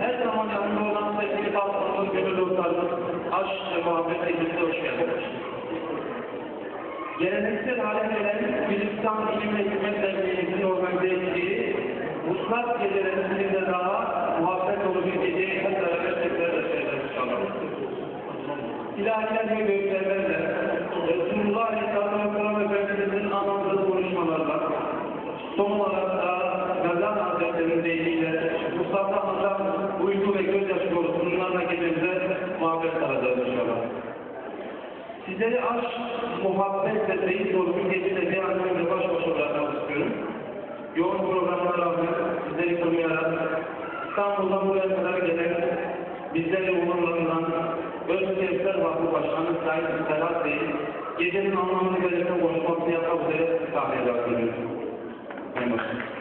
her zaman yanında olan sevgili patronumuz, gönül dostlarımız, aşk ve muhabbet ekibine hoş geldiniz. Geleneksel hale gelen Gülistan İlim ve Hikmet Derneğimizin organize ettiği Vuslat Gecelerinin birinde daha muhabbet dolu bir geceyi hep beraber tekrar yaşayacağız inşallah. İlahiler ve göklerlerle, Resulullah Aleyhisselam Efendimiz'in anlattığı konuşmalarla, son olarak da Sizleri aşk, muhabbet ve dolu bir gecede bir an önce baş başa bırakmak istiyorum. Yoğun programlara rağmen sizleri koruyarak İstanbul'dan buraya kadar gelen bizleri onurlarından Özkevser Vakfı Başkanı Sayın Serhat Bey gecenin anlamını belirten konuşmasını yapmak üzere sahneye davet ediyorum. Sayın Başkanım.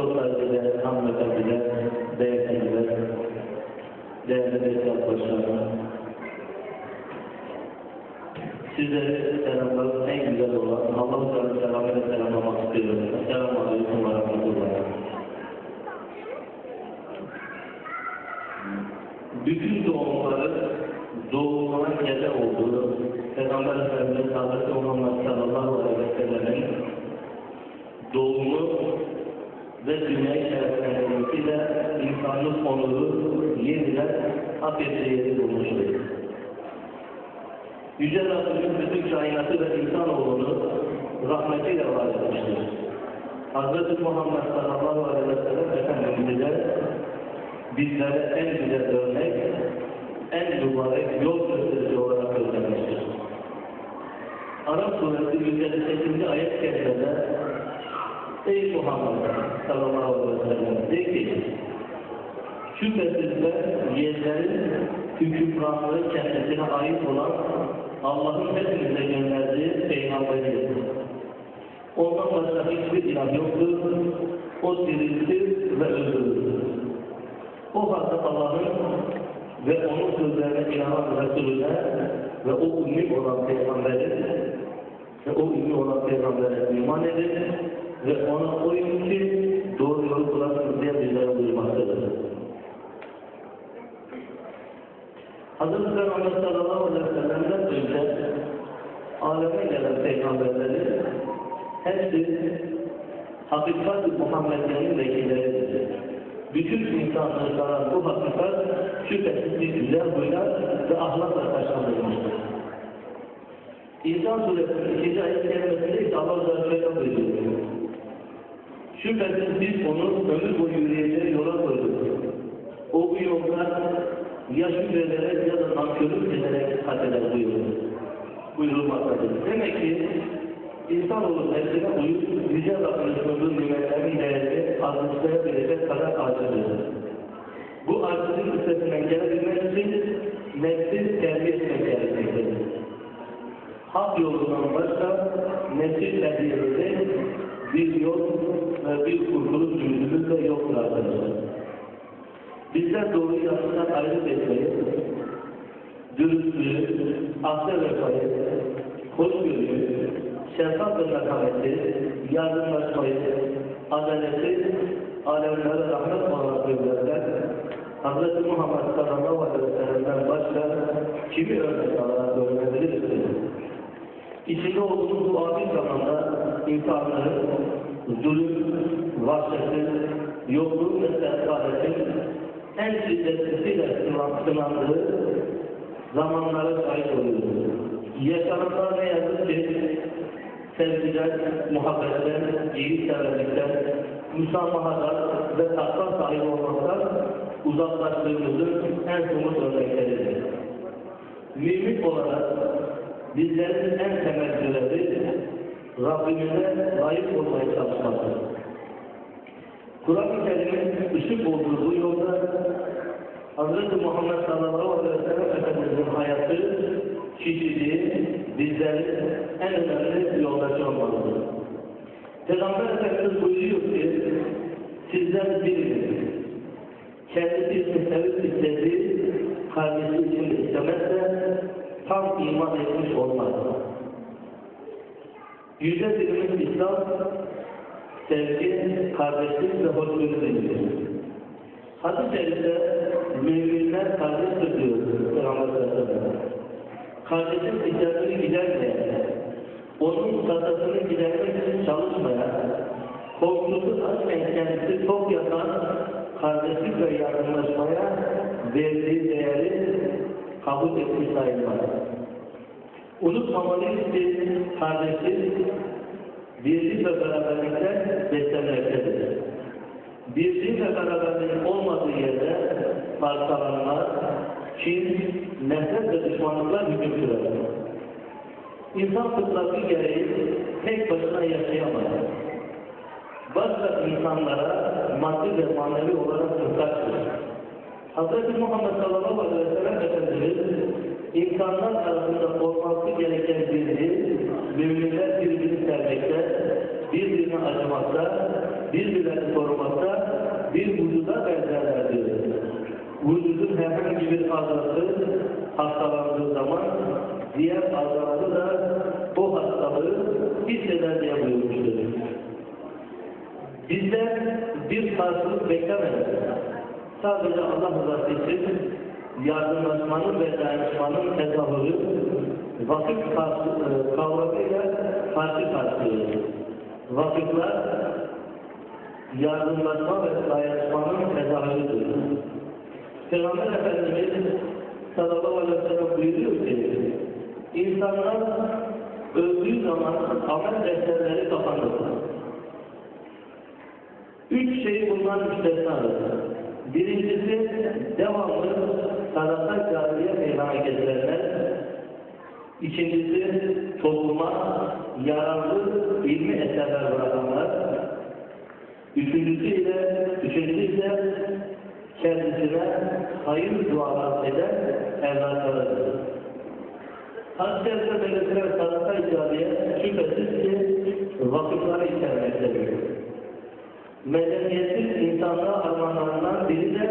Çok saygıdeğer, hanımefendiler, beyefendiler, değerli meslektaşlarım, Sizleri selamlar en güzel olan Allah-u Teala selamıyla selamlamak istiyorum. Selamun Aleyküm ve Rahmetullah. Bütün doğumları doğumuna gebe olduğu Peygamber Efendimiz Hazreti Muhammed sallallahu aleyhi ve sellem'in doğumu ve dünya içerisinde insanlık onuru yeniden hak ettiği yeri bulmuştur. Yüce Rabbimiz bütün kainatı ve insanoğlunu rahmetiyle var etmiştir. Hz. Muhammed sallallahu aleyhi ve sellem Efendimiz'e bizlere en güzel örnek, en mübarek yol gösterici olarak göndermiştir. Arap suresi 158. ayet kerimede Ey Muhammed sallallahu aleyhi ve sellem de ki şüphesiz ben yerlerin hükümranlığı kendisine ait olan Allah'ın hepimize gönderdiği peygamberidir. Ondan başka hiçbir ilah yoktur. O diriltir ve öldürür. O halde Allah'ın ve onun sözlerine inanan Resulüne ve o ümmi olan peygamberi ve o ümmi olan peygambere iman edin ve ona uyun ki doğru yolu bulasın diye bizlere buyurmaktadır. Hazreti Peygamber sallallahu aleyhi ve sellem'den önce aleme gelen peygamberleri hepsi hakikat Muhammed'in vekilleridir. Bütün insanlıklara bu hakikat şüphesiz bir güzel huylar ve ahlakla taşlandırılmıştır. İnsan suresinin ikinci ayet kelimesinde ise Allah Azze buyuruyor. Şüphesiz biz onu ömür boyu yürüyeceği yola koyduk. O bu yolda ya şükrederek ya da nankörlük ederek kat eder buyuruyor. Buyurulmaktadır. Demek ki insanoğlu nefsine uyup Yüce Rabbinin sunduğu nimetlerin değerini azımsayabilecek kadar acıdır. Bu acının üstesinden gelebilmek için nefsi terbiye etmek gerekmektedir. Hak yolundan başka nefsi terbiyesi bir yol ve bir kurtuluş ümidimiz de yoktur arkadaşlar. Bizler doğruyu yanlıştan ayrı etmeyi, dürüstlüğü, ahde vefayı, hoşgörüyü, şefkat ve merhameti, yardımlaşmayı, adaleti, alemlere rahmet olarak gönderler. Hz. Muhammed sallallahu aleyhi ve sellem'den başka kimi örnek alarak öğrenebilirsiniz? İçinde olduğumuz bu adil zamanda insanların zulüm, vahşetin, yokluk ve sefaletin en şiddetlisiyle sınandığı zamanlara şahit oluyoruz. Yaşananlar ne yazık ki sevgiden, muhabbetten, iyi severlikten, müsamahadan ve takva sahibi olmaktan uzaklaştığımızın en somut örnekleridir. Mümin olarak bizlerin en temel görevi Rabbimize layık olmaya çalışmaktır. Kur'an-ı Kerim'in ışık olduğu bu yolda Hz. Muhammed sallallahu aleyhi ve sellem Efendimiz'in hayatı, kişiliği bizlerin en önemli yoldaşı olmalıdır. Peygamber Efendimiz buyuruyor ki sizden biriniz kendisi için sevip istediği kardeşi için istemezse tam iman etmiş olmaz. Yüce dilimiz İslam sevgi, kardeşlik ve hoşgörü dilidir. Hadis-i şerifte müminler kardeştir diyor Peygamber Efendimiz. Kardeşin ihtiyacını gidermeyen, onun satasını gidermek için çalışmayan, komşusu açken kendisi çok yapan kardeşlik ve yardımlaşmaya verdiği değeri kabul etmiş sayılmaz. Unutmamalıyız ki kardeşlik birlik ve beraberlikte beslenmektedir. Birlik ve olmadığı yerde parçalanma, kin, nefret ve düşmanlıklar hüküm sürer. İnsan fıtratı gereği tek başına yaşayamaz. Başka insanlara maddi ve manevi olarak muhtaçtır. Hz. Muhammed sallallahu aleyhi ve sellem Efendimiz insanlar arasında olması gereken birliği, müminler birbirini sevmekte, birbirine acımakta, birbirlerini korumakta, bir vücuda benzerler diyor. Vücudun herhangi bir azası hastalandığı zaman diğer azaları da o hastalığı hisseder diye buyurmuştur. Bizden bir karşılık beklemedik. Sadece Allah rızası için yardımlaşmanın ve dayanışmanın tezahürü vakıf karşı- kavramıyla karşı karşıyayız. Vakıflar yardımlaşma ve dayanışmanın tezahürüdür. Peygamber Efendimiz sallallahu aleyhi ve sellem buyuruyor ki insanlar öldüğü zaman amel defterleri kapanır. Üç şey bundan müstesnadır. Birincisi devamlı sadaka cariye meydana getirenler. İkincisi topluma yararlı ilmi eserler bırakanlar. Üçüncüsü ile üçüncüsü ise kendisine hayır dualar eden evlatlarıdır. Hadislerinde belirtilen sadaka icadiye şüphesiz ki vakıfları içermektedir. Medeniyetin insanlığa armağanlarından biri de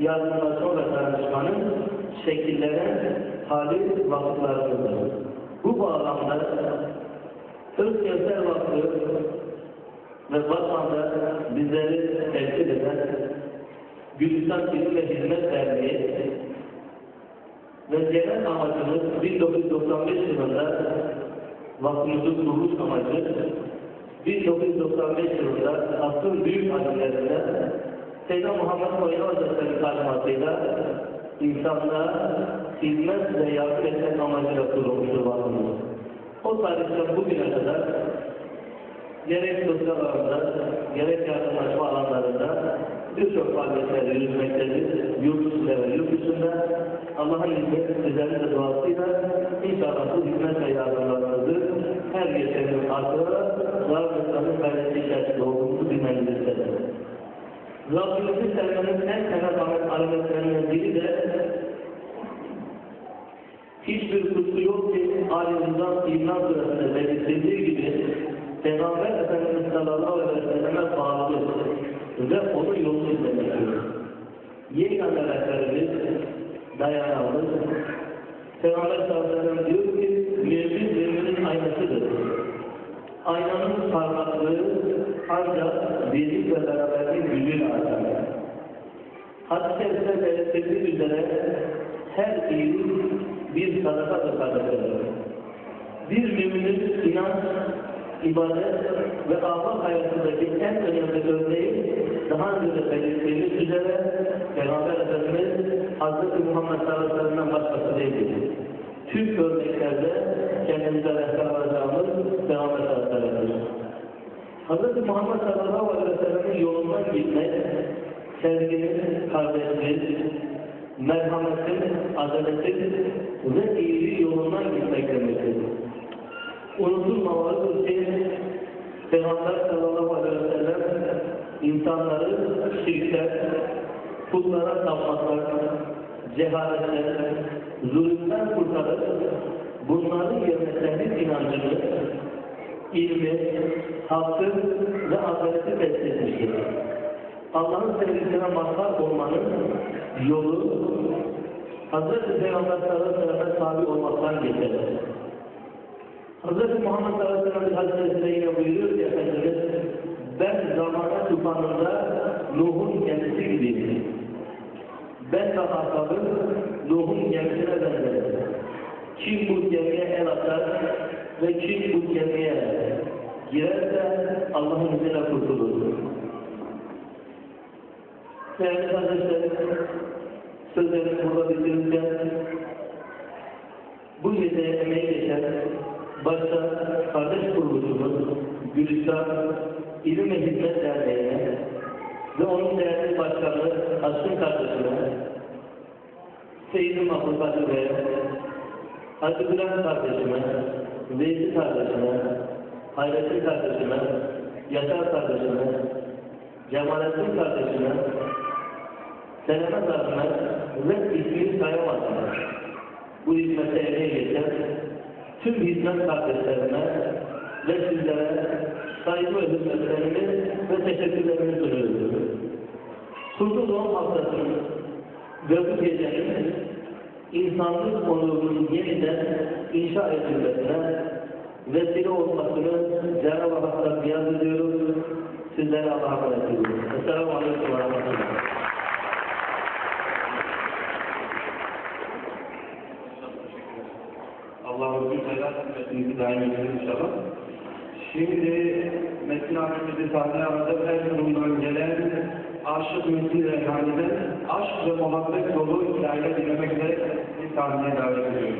yardımlaşma ve dayanışmanın şekillenen hali vakıflarıdır. Bu bağlamda Özkevser Vakfı ve Batman'da bizleri temsil eden Gülistan ve Hizmet Derneği ve genel amacımız 1995 yılında vakfımızın kuruluş amacı 1995 yılında asrın büyük alimlerinde Seyyid Muhammed Koyun Hazretleri talimatıyla insanlığa hizmet ve yardım etmek amacıyla kurulmuştur vakfımız. O tarihten bugüne kadar gerek sosyal alanda, gerek yardımlaşma alanlarında birçok faaliyetler yürütmektedir. Yurt içinde ve yurt dışında Allah'ın izniyle sizlerin de duasıyla inşallah bu hizmet ve yardımlarınızı her geçen gün artırarak Rabbimizin gayreti içerisinde olduğumuzu bilmenizi istedim. Rabbimizi sevmenin en temel alametlerinden biri de hiçbir kuşku yok ki alimizden iman suresinde belirtildiği gibi Peygamber Efendimiz sallallahu aleyhi ve selleme bağlı ve onun yolunu izlemektir. Yegane rehberimiz dayanamız. Peygamber sallallahu aleyhi ve sellem diyor ki mümin müminin aynasıdır. Aynanın parlaklığı ancak birlik ve beraberliğin gücüyle artar. Hadis-i şerifte belirtildiği üzere her iyilik bir sadakadır kardeşlerim. Bir müminin inanç, ibadet ve ahlak hayatındaki en önemli örneği daha önce de belirttiğimiz üzere Peygamber Efendimiz Hz. Muhammed sallallahu aleyhi ve sellem'den başkası değildir. Türk örneklerde kendimize rehber alacağımız ve sellem. Hz. Muhammed sallallahu aleyhi ve sellem'in yolundan gitmek, sevginin, kardeşlik, merhametin, adaletin ve iyiliği yolundan gitmek demektir. Unutulmamalıdır ki Peygamber sallallahu aleyhi ve sellem insanları şirkten, putlara tapmaktan, cehaletten, zulümden kurtarıp bunların yerine tevhid inancını, ilmi, hakkı ve adaleti tespit etmiştir. Allah'ın sevgisine mazhar olmanın yolu Hz. Peygamber sallallahu aleyhi ve sellem'e tabi olmaktan geçer. Hz. Muhammed sallallahu aleyhi ve sellem hadisinde yine buyuruyor ki Efendimiz ben zamana tufanında Nuh'un gemisi gibiyim. Ben ashabım Nuh'un gemisine benzerim. Kim bu gemiye el atar ve kim bu gemiye girerse Allah'ın izniyle kurtulur. Değerli kardeşlerim, sözlerimi burada bitirirken bu geceye emeği geçen başta kardeş kuruluşumuz Gülistan İlim ve Hizmet Derneği'ne ve onun değerli başkanı Aşkın kardeşime Seyyid-i Mahmut Hacı Bey'e Hacı Bülent kardeşime Veysi kardeşime Hayrettin kardeşime Yaşar kardeşime Cemalettin kardeşime Seleme Zarfına ve ismini sayamazsın. Bu hizmete emeği geçen tüm hizmet kardeşlerime ve sizlere saygı ve ve teşekkürlerimi sunuyorum. Kurdu doğum haftasının ve bu gecenin insanlık onurunun yeniden inşa edilmesine vesile olmasını Cenab-ı Hak'tan niyaz ediyoruz. Sizlere Allah'a emanet ediyorum. Esselamu Aleyküm ve Rahmetullah. Allah bütün hayat hizmetinizi daim etsin inşallah. Şimdi Metin abimizi sahneye alacak her durumdan gelen Aşık Metin Reyhani'den aşk ve muhabbet dolu hikaye dinlemek üzere bir sahneye davet ediyorum.